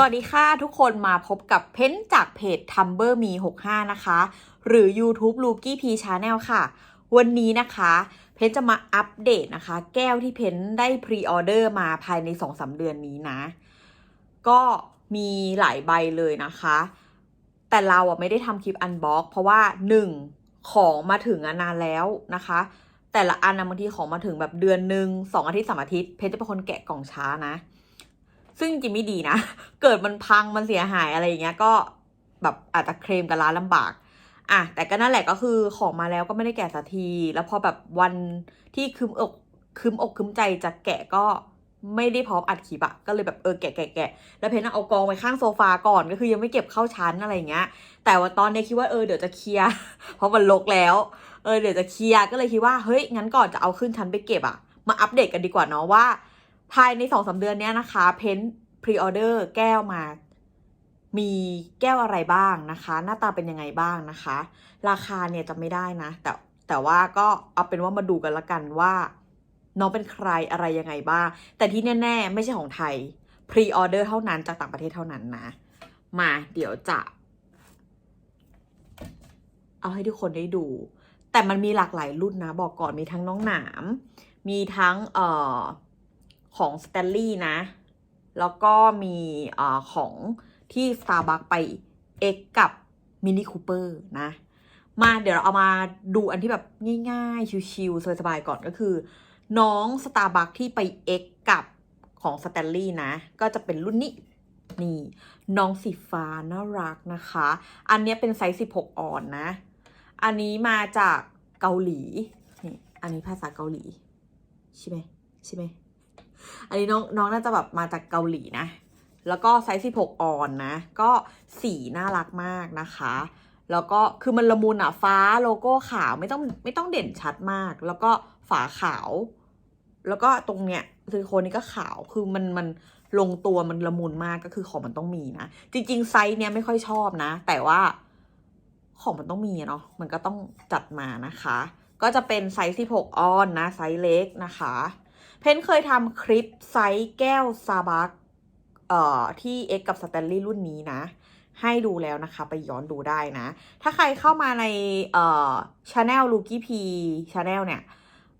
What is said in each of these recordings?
สวัสดีค่ะทุกคนมาพบกับเพ้นจากเพจ t u m b e r Me 65 นะคะ หรือ YouTube l u k i P Channel ค่ะ วันนี้นะคะ เพ้นจะมาอัปเดตนะคะ แก้วที่เพ้นได้พรีออเดอร์มาภายใน 2-3 เดือนนี้นะ ก็มีหลายใบเลยนะคะ แต่เราอะไม่ได้ทำคลิปอันบ็อกเพราะว่า 1. ของมาถึงนานแล้วนะคะ แต่ละอันนะบางทีของมาถึงแบบเดือนหนึ่งสองอาทิตย์สามอาทิตย์ เพนจะเป็นคนแกะกล่องช้านะ ซึ่งจริงไม่ดีนะ เกิดมันพังมันเสียหายอะไรอย่างเงี้ยก็แบบอาจจะเคลมกับร้านลำบากอะแต่ก็นั่นแหละก็คือของมาแล้วก็ไม่ได้แกะสักที แล้วพอแบบวันที่คืมอกคืมอกคืมใจจะแกะก็ไม่ได้พร้อมอัดคลิปอะก็เลยแบบเออแกะแกะแกะแล้วเพนเอากองไว้ข้างโซฟาก่อนก็คือยังไม่เก็บเข้าชั้นอะไรอย่างเงี้ย แต่ว่าตอนนี้คิดว่าเออเดี๋ยวจะเคลียร์เพราะมันลกแล้วเออเดี๋ยวจะเคลียร์ก็เลยคิดว่าเฮ้ยงั้นก่อนจะเอาขึ้นชั้นไปเก็บอะมาอัปเดตกันดีกว่าเนาะว่า ภายในสองสาเดือนเนี้ยนะคะ เพ้นพรีออเดอร์แก้วมา มีแก้วอะไรบ้างนะคะ หน้าตาเป็นยังไงบ้างนะคะ ราคาเนี่ยจะไม่ได้นะ แต่แต่ว่าก็เอาเป็นว่ามาดูกันละกันว่า น้องเป็นใครอะไรยังไงบ้าง แต่ที่แน่ ๆ ไม่ใช่ของไทยพรีออเดอร์เท่านั้นจากต่างประเทศเท่านั้นนะ มาเดี๋ยวจะ เอาให้ทุกคนได้ดู แต่มันมีหลากหลายรุ่นนะ บอกก่อนมีทั้งน้องหนาม มีทั้งเอ่อ ของส t ต n ลี่นะ แล้วก็มีอของที่ Starbucks ไป X กับ Mini Cooper นะ มาเดี๋ยวเราเอามาดูอันที่แบบง่ายๆ ชิวๆสบายๆก่อนก็คือ น้อง Starbucks ที่ไป X กับของ s t ต n ลี่นะ ก็จะเป็นรุ่นนี้นี่ น้องสีฟ้าน่ารักนะคะ อันนี้เป็นไซส์ 16 ออนนะ อันนี้มาจากเกาหลีนี่อันนี้ภาษาเกาหลี ใช่ไหมใช่ไหม อันนี้น้องน้องน่าจะแบบมาจากเกาหลีนะ แล้วก็ไซส์ 16 ออนนะ ก็สีน่ารักมากนะคะ แล้วก็คือมันละมุนอะฟ้าโลโก้ขาวไม่ต้องไม่ต้องเด่นชัดมาก แล้วก็ฝาขาว แล้วก็ตรงเนี้ยซิลิโคนนี้ก็ขาวคือมันมันลงตัวมันละมุนมากก็คือของมันต้องมีนะ จริง ๆ ไซส์เนี้ยไม่ค่อยชอบนะ แต่ว่าของมันต้องมีเนาะมันก็ต้องจัดมานะคะ ก็จะเป็นไซส์16ออนนะ ไซส์เล็กนะคะ เพนเคยทำคลิปไซส์แก้วซาบักเอ่อที่ X กับสแตนลีย์รุ่นนี้นะ ให้ดูแล้วนะคะไปย้อนดูได้นะ ถ้าใครเข้ามาในเอ่อช anel l u k i P Channel เนี่ย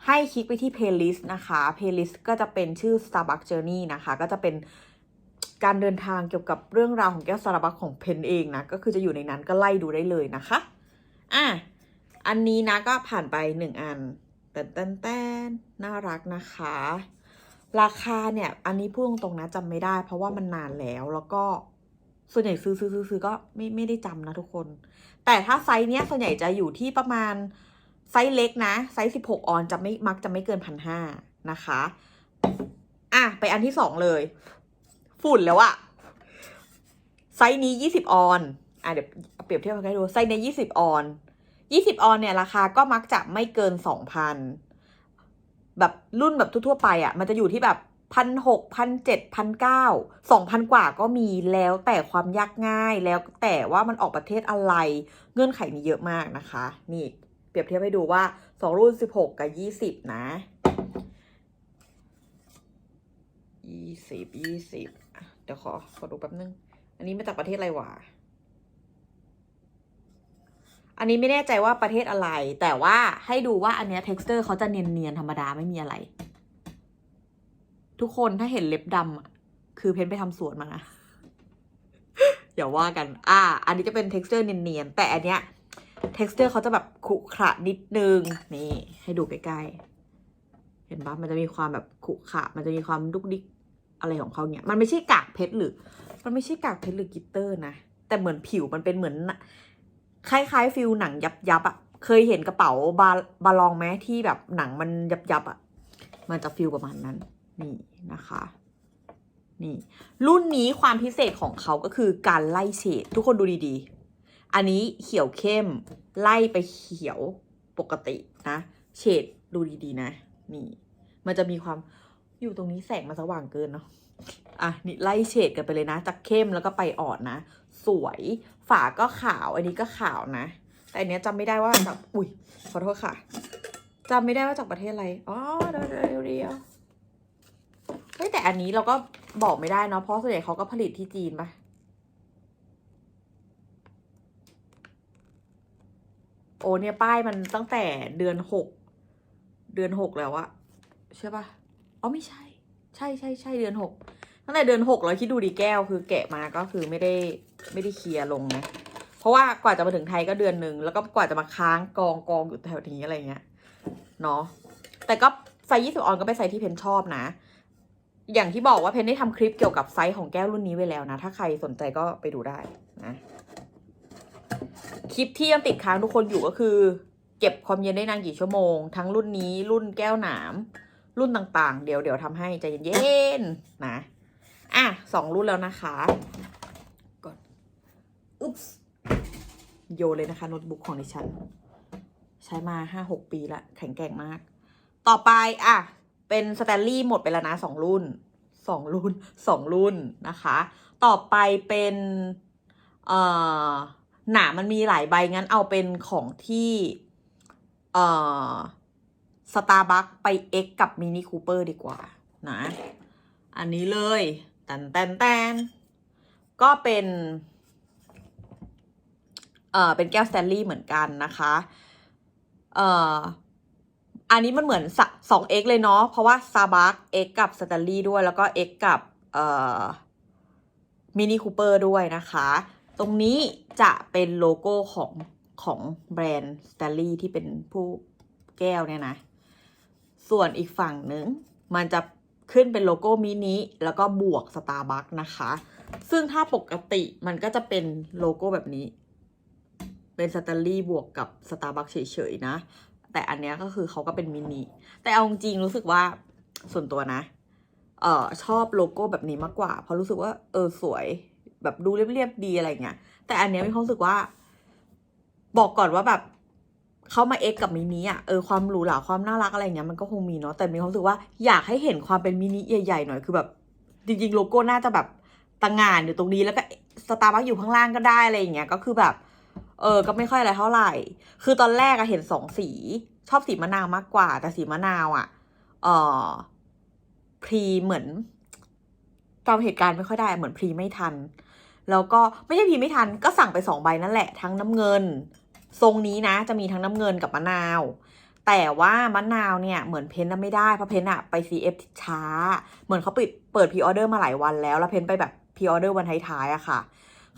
ให้คลิกไปที่ playlist นะคะ playlist ก็จะเป็นชื่อ Starbucks Journey นะคะ ก็จะเป็นการเดินทางเกี่ยวกับเรื่องราวของแก้ว Starbucks ของเพนเองนะ ก็คือจะอยู่ในนั้นก็ไล่ดูได้เลยนะคะ อะ อันนี้นะก็ผ่านไปหนึ่งอัน แตนแตนแตนน่ารักนะคะ ราคาเนี่ย อันนี้พูดตรงๆนะจำไม่ได้ เพราะว่ามันนานแล้วแล้วก็ส่วนใหญ่ซื้อซื้อซื้อซื้อก็ไม่ไม่ได้จำนะทุกคน แต่ถ้าไซส์เนี้ยส่วนใหญ่จะอยู่ที่ประมาณไซส์เล็กนะ ไซส์สิบหกออนจะไม่มักจะไม่เกินพันห้านะคะ อะ ไปอันที่สองเลย ฝุ่นแล้วอะไซส์นี้ยี่สิบออน อะเดี๋ยวเปรียบเทียบกันให้ดู ไซส์เนี้ยี่สิบออน ยี่สิบออนเนี่ยราคาก็มักจะไม่เกินสองพันแบบรุ่นแบบทั่วๆไปอะ่ะ มันจะอยู่ที่แบบพันหกพันเจ็ดพันเก้าสองพันกว่าก็มีแล้วแต่ความยากง่ายแล้วแต่ว่ามันออกประเทศอะไร เงื่อนไขมีเยอะมากนะคะ นี่เปรียบเทียบให้ดูว่าสองรุ่นสิบหกกับยี่สิบนะยี่สิบยี่สิบเดี๋ยวขอขอดูแป๊บนึง อันนี้มาจากประเทศอะไรวะ อันนี้ไม่แน่ใจว่าประเทศอะไร แต่ว่าให้ดูว่าอันเนี้ย texture เขาจะเนียนๆธรรมดาไม่มีอะไร ทุกคนถ้าเห็นเล็บดำคือเพนไปทำสวนมานะอย่าว่ากัน อ่า อันนี้จะเป็น texture เนียนๆแต่อันเนี้ย texture เขาจะแบบขรุขระนิดนึง นี่ ให้ดูใกล้ๆ เห็นปะมันจะมีความแบบขรุขระมันจะมีความดุกดิกอะไรของเขาเนี่ย มันไม่ใช่กากเพชรหรือ มันไม่ใช่กากเพชรหรือกิตเตอร์นะ แต่เหมือนผิวมันเป็นเหมือน คล้ายๆฟิลหนังยับยับๆอะเคยเห็นกระเป๋าบาบาลองไหมที่แบบหนังมันยับยับๆอะมันจะฟิลประมาณนั้น นี่นะคะ นี่ รุ่นนี้ความพิเศษของเขาก็คือการไล่เฉดทุกคนดูดีๆ อันนี้เขียวเข้ม ไล่ไปเขียวปกตินะ เฉดดูดีๆนะ นี่ มันจะมีความอยู่ตรงนี้แสงมันสว่างเกินเนาะอะนี่ไล่เฉดกันไปเลยนะ จากเข้มแล้วก็ไปอ่อนนะ สวย ฝาก็ขาวอันนี้ก็ขาวนะ แต่อันเนี้ยจำไม่ได้ว่าจากอุ้ยขอโทษค่ะจำไม่ได้ว่าจากประเทศอะไรอ๋อเดี๋ยวเดี๋ยวเดี๋ยวเฮ้ยแต่อันนี้เราก็บอกไม่ได้เนาะเพราะส่วนใหญ่เขาก็ผลิตที่จีนปะโอ้เนี่ยป้ายมันตั้งแต่เดือนหกเดือนหกแล้วอะใช่ปะอ๋อไม่ใช่ ใช่ใช่ใช่เดือนหกตั้งแต่เดือนหกเราคิดดูดีแก้วคือแกะมาก็คือไม่ได้ ไม่ได้เคลียร์ลงนะ เพราะว่ากว่าจะมาถึงไทยก็เดือนหนึ่งแล้วก็กว่าจะมาค้างกองกองอยู่แถวนี้อะไรเงี้ยเนาะแต่ก็ไซส์20ออนก็เป็นไซส์ที่เพนชอบนะ อย่างที่บอกว่าเพนได้ทำคลิปเกี่ยวกับไซส์ของแก้วรุ่นนี้ไว้แล้วนะ ถ้าใครสนใจก็ไปดูได้นะคลิปที่ยังติดค้างทุกคนอยู่ก็คือ เก็บความเย็นได้นานกี่ชั่วโมง ทั้งรุ่นนี้รุ่นแก้วหนาม รุ่นต่างๆ เดี๋ยวเดี๋ยวทำให้ใจเย็นๆนะ อะสองรุ่นแล้วนะคะ อุ๊บโยเลยนะคะโน้ตบุ๊กของดิฉัน ใช้มาห้าหกปีละ แข็งแกร่งมาก ต่อไปอะ เป็นสแตนลี่หมดไปแล้วนะสองรุ่นสองรุ่นสองรุ่นนะคะ ต่อไปเป็น เอ่อ หนามันมีหลายใบ งั้นเอาเป็นของที่ เอ่อสตาร์บัคไป X กับมินิคูเปอร์ดีกว่า นะ อันนี้เลยแตนแตนแตนก็เป็น เป็นแก้วสแตนลี่เหมือนกันนะคะเอ่ออันนี้มันเหมือนสอง x เลยเนาะเพราะว่า Starbucks x กับ Stanley ด้วย แล้วก็ x กับเอ่อ Mini Cooper ด้วยนะคะ ตรงนี้จะเป็นโลโก้ของของแบรนด์ Stanley ที่เป็นผู้แก้วเนี่ยนะ ส่วนอีกฝั่งหนึ่งมันจะขึ้นเป็นโลโก้มินิแล้วก็บวก Starbucks นะคะ ซึ่งถ้าปกติมันก็จะเป็นโลโก้แบบนี้ เป็นสแตนลี่บวกกับ Starbucks เฉยๆนะ แต่อันเนี้ยก็คือเขาก็เป็นมินิ แต่เอาจริงรู้สึกว่าส่วนตัวนะ เออชอบโลโก้แบบนี้มากกว่า เพราะรู้สึกว่า เออสวยแบบดูเรียบๆดีอะไรเงี้ย แต่อันเนี้ยมีความรู้สึกว่า บอกก่อนว่าแบบเขามาเอ็กกับมินิอะเออความหรูหราความน่ารักอะไรเงี้ยมันก็คงมีเนาะแต่มีความรู้สึกว่าอยากให้เห็นความเป็นมินิใหญ่ๆหน่อยคือแบบ จริง ๆ โลโก้น่าจะแบบต่างงานอยู่ตรงนี้แล้วก็สตาร์บัคอยู่ข้างล่างก็ได้อะไรอย่างเงี้ยก็คือแบบ เออ ก็ไม่ค่อยอะไรเท่าไหร่ คือตอนแรกอะเห็นสองสี ชอบสีมะนาวมากกว่า แต่สีมะนาวอะเออพรีเหมือนจำเหตุการณ์ไม่ค่อยได้ เหมือนพรีไม่ทัน แล้วก็ไม่ใช่พรีไม่ทัน ก็สั่งไปสองใบนั่นแหละ ทั้งน้ำเงิน ทรงนี้นะ จะมีทั้งน้ำเงินกับมะนาว แต่ว่ามะนาวเนี่ยเหมือนเพนน่ะไม่ได้ เพราะเพนอะไป CF ช้า เหมือนเขาปิดเปิดพรีออเดอร์มาหลายวันแล้ว แล้วเพนไปแบบพรีออเดอร์วันท้ายๆอะค่ะ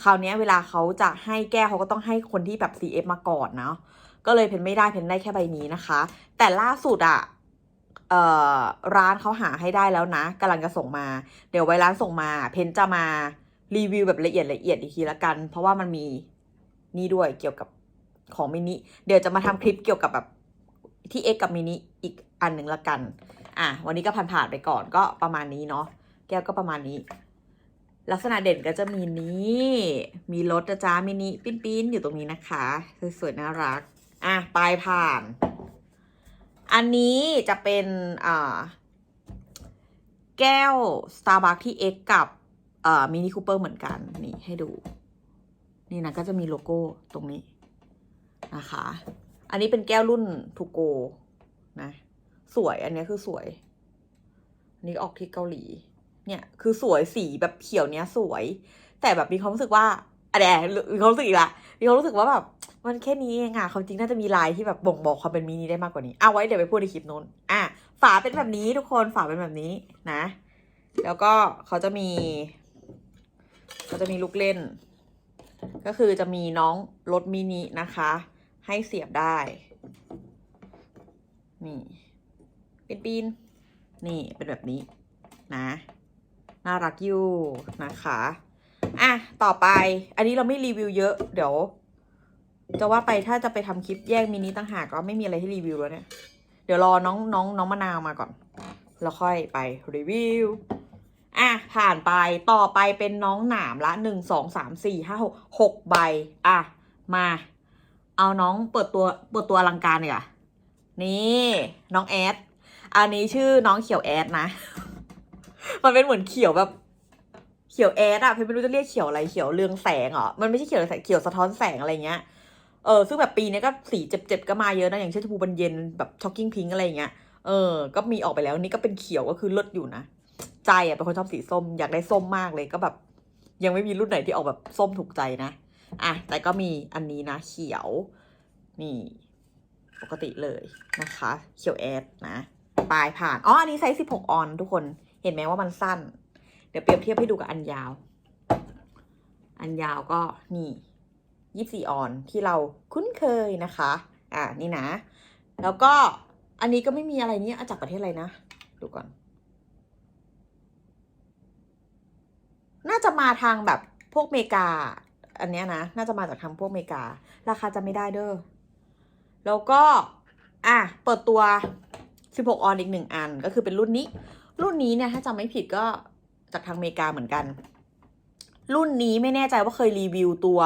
คราวนี้เวลาเขาจะให้แก้เขาก็ต้องให้คนที่แบบ CF มาก่อนเนาะก็เลยเพนไม่ได้เพนได้แค่ใบนี้นะคะ แต่ล่าสุดอะเอ่อร้านเขาหาให้ได้แล้วนะกำลังจะส่งมา เดี๋ยวไว้ร้านส่งมา เพนจะมารีวิวแบบละเอียดละเอียดอีกทีละกัน เพราะว่ามันมีนี่ด้วยเกี่ยวกับของมินิเดี๋ยวจะมาทำคลิปเกี่ยวกับแบบที่ X กับมินิอีกอันหนึ่งละกัน อะวันนี้ก็ผ่านๆไปก่อนก็ประมาณนี้เนาะแก้วก็ประมาณนี้ ลักษณะเด่นก็จะมีนี้มีรถนะจ๊ะมินิปิ้นปิ้นๆอยู่ตรงนี้นะคะ สวยๆน่ารัก อะปลายผ่าน อันนี้จะเป็นอ่าแก้ว Starbucks ที่ X กับเอ่อมินิคูเปอร์เหมือนกัน นี่ให้ดู นี่นะก็จะมีโลโก้ตรงนี้นะคะ อันนี้เป็นแก้วรุ่นทูโกนะ สวยอันนี้คือสวย อันนี้ออกที่เกาหลี เนี่ยคือสวยสีแบบเขียวเนี้ยสวย แต่แบบมีความรู้สึกว่าอะแดมีความรู้สึกอีกละมีความรู้สึกว่าแบบมันแค่นี้เองอะความจริงน่าจะมีลายที่แบบบ่งบอกความเป็นมินิได้มากกว่านี้เอาไว้เดี๋ยวไปพูดในคลิปนู้นอะฝาเป็นแบบนี้ทุกคนฝาเป็นแบบนี้นะ แล้วก็เขาจะมีเขาจะมีลูกเล่น ก็คือจะมีน้องรถมินินะคะ ให้เสียบได้ นี่เป็นปีนนี่เป็นแบบนี้นะ น่ารักอยู่นะคะอะต่อไป อันนี้เราไม่รีวิวเยอะเดี๋ยว จะว่าไปถ้าจะไปทำคลิปแยกมินิตั้งหากก็ไม่มีอะไรให้รีวิวแล้วเนี่ย เดี๋ยวรอน้องน้องน้องมะนาวมาก่อน แล้วค่อยไปรีวิวอะผ่านไปต่อไปเป็นน้องหนามละหนึ่งสองสามสี่ห้าหกหกใบ อะ มา เอาน้องเปิดตัวเปิดตัวอลังการเลยอะนี่ น้องแอดอันนี้ชื่อน้องเขียวแอดนะ มันเป็นเหมือนเขียวแบบ เขียวแอดอะเพนไม่รู้จะเรียกเขียวอะไรเขียวเรืองแสงเหรอมันไม่ใช่เขียวแสงเขียวสะท้อนแสงอะไรเงี้ยเออซึ่งแบบปีนี้ก็สีเจ็บๆก็มาเยอะนะอย่างเช่นชมพูบรรเย็นแบบช็อกกิ้งพิงอะไรเงี้ยเออ ก็มีออกไปแล้วนี่ก็เป็นเขียวก็คือเลิศอยู่นะใจอะเป็นคนชอบสีส้มอยากได้ส้มมากเลยก็แบบ ยังไม่มีรุ่นไหนที่ออกแบบส้มถูกใจนะอะแต่ก็มีอันนี้นะ เขียว นี่ ปกติเลยนะคะ เขียวแอดนะปลายผ่านอ๋ออันนี้ไซส์16 ออนทุกคน เห็นไหมว่ามันสั้น เดี๋ยวเปรียบเทียบให้ดูกับอันยาว อันยาวก็นี่24ออนที่เราคุ้นเคยนะคะ อะนี่นะ แล้วก็อันนี้ก็ไม่มีอะไรเนี่ยจากประเทศอะไรนะ ดูก่อน น่าจะมาทางแบบพวกเมกา อันเนี้ยนะ น่าจะมาจากทางพวกเมกา ราคาจะไม่ได้เด้อ แล้วก็ อะ เปิดตัว 16 ออนอีกหนึ่งอัน ก็คือเป็นรุ่นนี้ รุ่นนี้เนี่ยถ้าจำไม่ผิดก็จากทางอเมริกาเหมือนกัน รุ่นนี้ไม่แน่ใจว่าเคยรีวิวตัว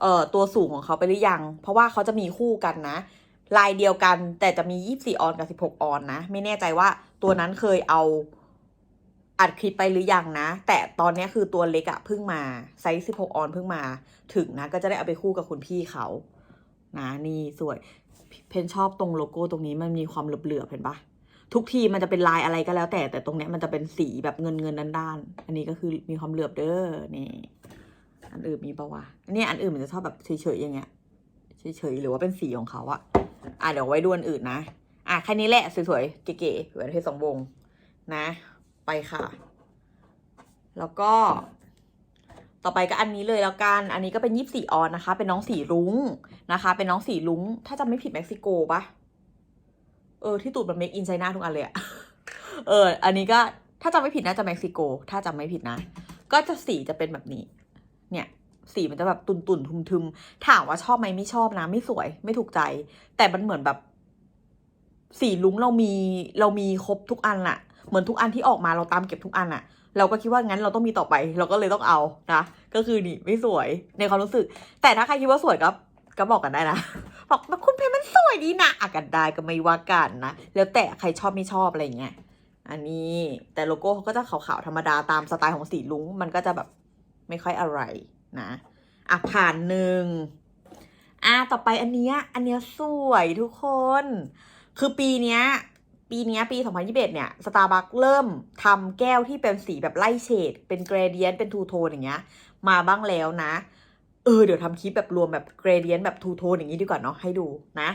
เอ่อตัวสูงของเขาไปหรือยัง เพราะว่าเขาจะมีคู่กันนะ ลายเดียวกันแต่จะมี 24 ออนกับ 16 ออนนะ ไม่แน่ใจว่าตัวนั้นเคยเอาอัดคลิปไปหรือยังนะ แต่ตอนนี้คือตัวเล็กอะเพิ่งมาไซส์ 16 ออนเพิ่งมาถึงนะ ก็จะได้เอาไปคู่กับคุณพี่เขานะนี่สวย เพนชอบตรงโลโก้ตรงนี้มันมีความเหลือบๆเห็นปะ ทุกทีมันจะเป็นลายอะไรก็แล้วแต่แต่ตรงเนี้ยมันจะเป็นสีแบบเงินเงินด้านด้านๆอันนี้ก็คือมีความเหลือบเด้อนี่ อันอื่นมีปะวะอันนี้อันอื่นมันจะชอบแบบเฉยๆอย่างเงี้ยเฉยๆหรือว่าเป็นสีของเขาอะอะเดี๋ยวไว้ดูอันอื่นนะอะแค่นี้แหละสวยๆเก๋ๆแหวนเพชรสองวงนะ ไปค่ะ แล้วก็ ต่อไปก็อันนี้เลยแล้วกัน อันนี้ก็เป็นยี่สี่ออนนะคะ เป็นน้องสีรุ้งนะคะ เป็นน้องสีรุ้ง ถ้าจำไม่ผิดเม็กซิโกปะ เออที่ตูดมันเมคอินไชน่าทุกอันเลยอะเออ อันนี้ก็ถ้าจำไม่ผิดน่าจะเม็กซิโก ถ้าจำไม่ผิดนะ ก็จะสีจะเป็นแบบนี้ เนี่ยสีมันจะแบบตุนตุนๆทุมๆถามว่าชอบไหมไม่ชอบนะ ไม่สวย ไม่ถูกใจ แต่มันเหมือนแบบ สีลุ้งเรามีเรามีครบทุกอันอะเหมือนทุกอันที่ออกมาเราตามเก็บทุกอันอะเราก็คิดว่างั้นเราต้องมีต่อไป เราก็เลยต้องเอานะก็คือนี่ไม่สวยในความรู้สึก แต่ถ้าใครคิดว่าสวยก็ ก็บอกกันได้นะบอกมาคุณเพนมันสวยดีนะอะกันได้ก็ไม่ว่ากันนะแล้วแต่ใครชอบไม่ชอบอะไรเงี้ยอันนี้แต่โลโก้เขาก็จะขาวๆธรรมดาตามสไตล์ของสีลุงมันก็จะแบบไม่ค่อยอะไรนะอะผ่านหนึ่งอะต่อไปอันเนี้ยอันเนี้ยสวยทุกคน คือปีเนี้ยปีเนี้ยปี 2021 เนี่ยสตาร์บัคเริ่มทำแก้วที่เป็นสีแบบไล่เฉด เป็นเกรเดียน เป็นทูโทนอย่างเงี้ย มาบ้างแล้วนะ เออเดี๋ยวทำคลิปแบบรวมแบบเกรเดียนแบบทูโทนอย่างนี้ดีกว่าเนาะให้ดูนะ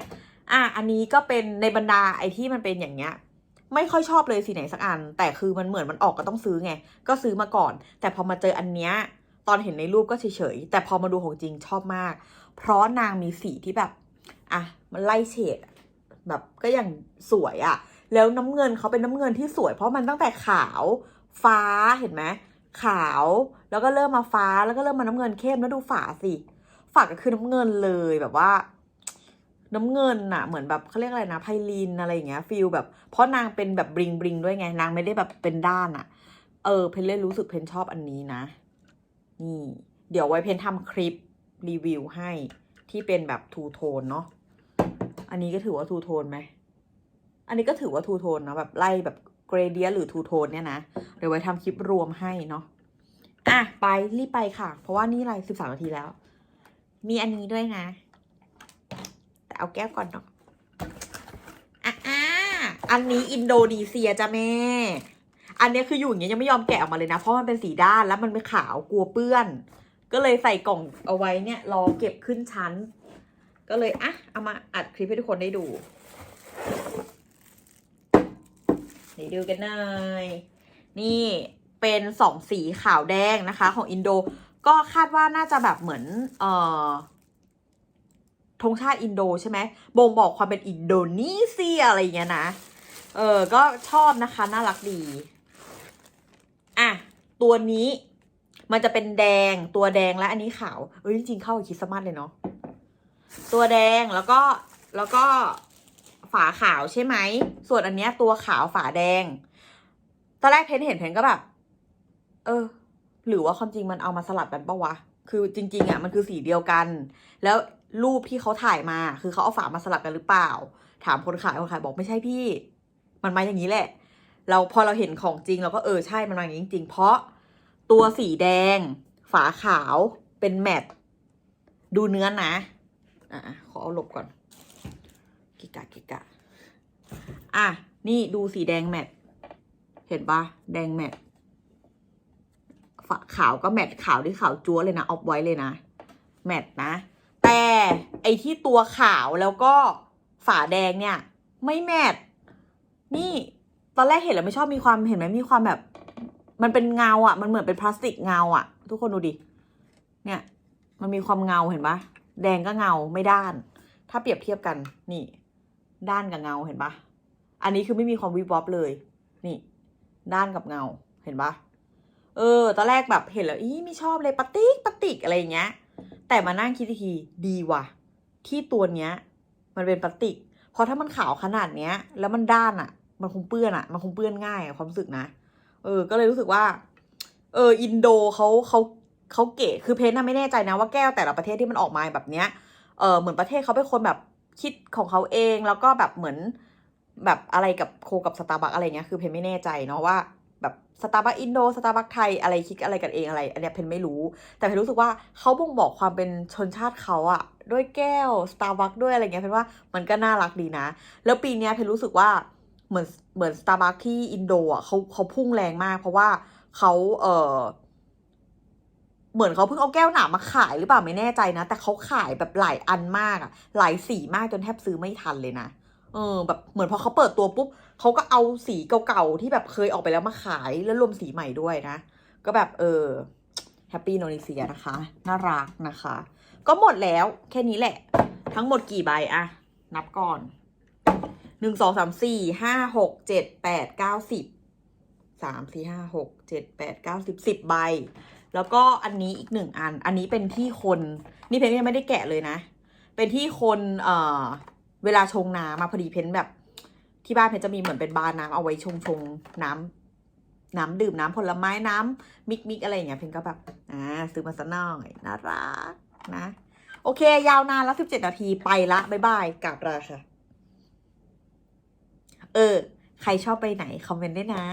อะอันนี้ก็เป็นในบรรดาไอที่มันเป็นอย่างเงี้ยไม่ค่อยชอบเลยสีไหนสักอัน แต่คือมันเหมือนมันออกก็ต้องซื้อไง ก็ซื้อมาก่อน แต่พอมาเจออันเนี้ยตอนเห็นในรูปก็เฉยๆ แต่พอมาดูของจริงชอบมาก เพราะนางมีสีที่แบบอะมันไล่เฉดแบบก็อย่างสวยอะแล้วน้ำเงินเขาเป็นน้ำเงินที่สวย เพราะมันตั้งแต่ขาวฟ้าเห็นไหม ขาว แล้วก็เริ่มมาฟ้าแล้วก็เริ่มมาน้ำเงินเข้มแล้วดูฝาสิฝาก็คือน้ำเงินเลยแบบว่า น้ำเงินน่ะเหมือนแบบเขาเรียกอะไรนะไพลินอะไรอย่างเงี้ยฟิลแบบเพราะนางเป็นแบบบริงบริงด้วยไงนางไม่ได้แบบเป็นด้านอะเออ เพนเล่รู้สึกเพนชอบอันนี้นะนี่เดี๋ยวไว้เพนทำคลิปรีวิวให้ที่เป็นแบบทูโทนเนาะอันนี้ก็ถือว่าทูโทนไหมอันนี้ก็ถือว่าทูโทนนะแบบไล่แบบ เกรเดียหรือทูโทนเนี่ยนะเดี๋ยวไว้ทำคลิปรวมให้เนาะอะไปรีบไปค่ะ เพราะว่านี่อะไรสิบสามนาทีแล้ว มีอันนี้ด้วยนะ แต่เอาแก้วก่อนเนาะอะอะอันนี้อินโดนีเซียจ้ะแม่ อันนี้คืออยู่อย่างเงี้ยยังไม่ยอมแกะออกมาเลยนะ เพราะมันเป็นสีด้านแล้วมันไม่ขาวกลัวเปื้อน ก็เลยใส่กล่องเอาไว้เนี่ยรอเก็บขึ้นชั้น ก็เลยอะเอามาอัดคลิปให้ทุกคนได้ดูเดี๋ยวดูกันหน่อยนี่เป็นสองสีขาวแดงนะคะ ของอินโดก็คาดว่าน่าจะแบบเหมือน เอ่อธงชาติอินโดใช่ไหมบ่งบอกความเป็นอินโดนีเซียอะไรอย่างเงี้ยนะ เออ ก็ชอบนะคะ น่ารักดี อะ ตัวนี้มันจะเป็นแดง ตัวแดงและอันนี้ขาว เอ้ยจริงๆเข้ากับคริสต์มาสเลยเนาะ ตัวแดงแล้วก็แล้วก็ ฝาขาวใช่ไหม ส่วนอันเนี้ย ตัวขาวฝาแดง ตอนแรกเพนเห็นเพนก็แบบ เออ หรือว่าความจริงมันเอามาสลับกันปะวะ คือจริง ๆอะมันคือสีเดียวกัน แล้วรูปที่เขาถ่ายมา คือเขาเอาฝามาสลับกันหรือเปล่า ถามคนขายคนขายบอกไม่ใช่พี่ มันมาอย่างนี้แหละ เราพอเราเห็นของจริงเราก็เออใช่มันมาอย่างนี้จริง ๆ เพราะตัวสีแดง ฝาขาวเป็นแมตต์ดูเนื้อนะ อะขอเอาหลบก่อน กิกะกิกะ อะ นี่ดูสีแดงแมตต์เห็นปะแดงแมทฝาขาวก็แมทขาวที่ขาวจั๊วเลยนะออฟไว้เลยนะ แมทนะ แต่ไอที่ตัวขาวแล้วก็ฝาแดงเนี่ย ไม่แมทนี่ตอนแรกเห็นแล้วไม่ชอบมีความเห็นไหมมีความแบบ มันเป็นเงาอะ่ะ มันเหมือนเป็นพลาสติกเงาอะ่ะ ทุกคนดูดิเนี่ย มันมีความเงาเห็นปะแดงก็เงาไม่ด้าน ถ้าเปรียบเทียบกันนี่ ด้านกับเงาเห็นปะอันนี้คือไม่มีความวิบวับเลย นี่ ด้านกับเงาเห็นปะเออ ตอนแรกแบบเห็นแล้วอีไม่ชอบเลยปะติกปะติกอะไรอย่างเงี้ย แต่มานั่งคิดทีดีว่ะ ที่ตัวเนี้ย มันเป็นพลาสติกเพราะถ้ามันขาวขนาดเนี้ย แล้วมันด้านอะ่ะ มันคงเปื้อนอะ่ะ มันคงเปื้อนง่ายความรู้สึกนะ เออ ก็เลยรู้สึกว่า เออ อินโดเขาเขาเขาเก๋ คือเพนน่ะไม่แน่ใจนะว่าแก้วแต่ละประเทศที่มันออกมาแบบเนี้ย เออเหมือนประเทศเขาเป็นคนแบบ คิดของเขาเองแล้วก็แบบเหมือนแบบอะไรกับโคกับสตาร์บัคอะไรเงี้ยคือเพนไม่แน่ใจเนาะว่าแบบสตาร์บัคอินโดสตาร์บัคไทยอะไรคิดอะไรกันเองอะไร อันเนี้ยเพนไม่รู้ แต่เพนรู้สึกว่าเขาบ่งบอกความเป็นชนชาติเขาอะด้วยแก้วสตาร์บัคด้วยอะไรเงี้ยเพนว่ามันก็น่ารักดีนะ แล้วปีเนี้ยเพนรู้สึกว่าเหมือนเหมือนสตาร์บัคที่อินโดอะเขาเขาพุ่งแรงมาก เพราะว่าเขาเออ เหมือนเขาเพิ่งเอาแก้วหนามาขายหรือเปล่าไม่แน่ใจนะ แต่เขาขายแบบหลายอันมากอะหลายสีมากจนแทบซื้อไม่ทันเลยนะเออแบบเหมือนพอเขาเปิดตัวปุ๊บเขาก็เอาสีเก่าๆที่แบบเคยออกไปแล้วมาขายแล้วรวมสีใหม่ด้วยนะ ก็แบบเออแฮปปี้โนนิเซียนะคะ น่ารักนะคะ ก็หมดแล้วแค่นี้แหละ ทั้งหมดกี่ใบอะนับก่อนหนึ่งสองสามสี่ห้าหกเจ็ดแปดเก้าสิบสามสี่ห้าหกเจ็ดแปดเก้าสิบสิบใบ แล้วก็อันนี้อีกหนึ่งอัน อันนี้เป็นที่คน นี่เพนยังไม่ได้แกะเลยนะ เป็นที่คนเอ่อเวลาชงน้ำมาพอดีเพนแบบ ที่บ้านเพนจะมีเหมือนเป็นบาร์น้ำเอาไว้ชงชงน้ำน้ำดื่มน้ำผลไม้น้ำมิกมิกอะไรอย่างเงี้ยเพนก็แบบอ่าซื้อมาซะหน่อยน่ารักนะ โอเค ยาวนานแล้วสิบเจ็ดนาทีไปละบ๊ายบายกลับราค่ะ เออ ใครชอบไปไหน คอมเมนต์ได้นะ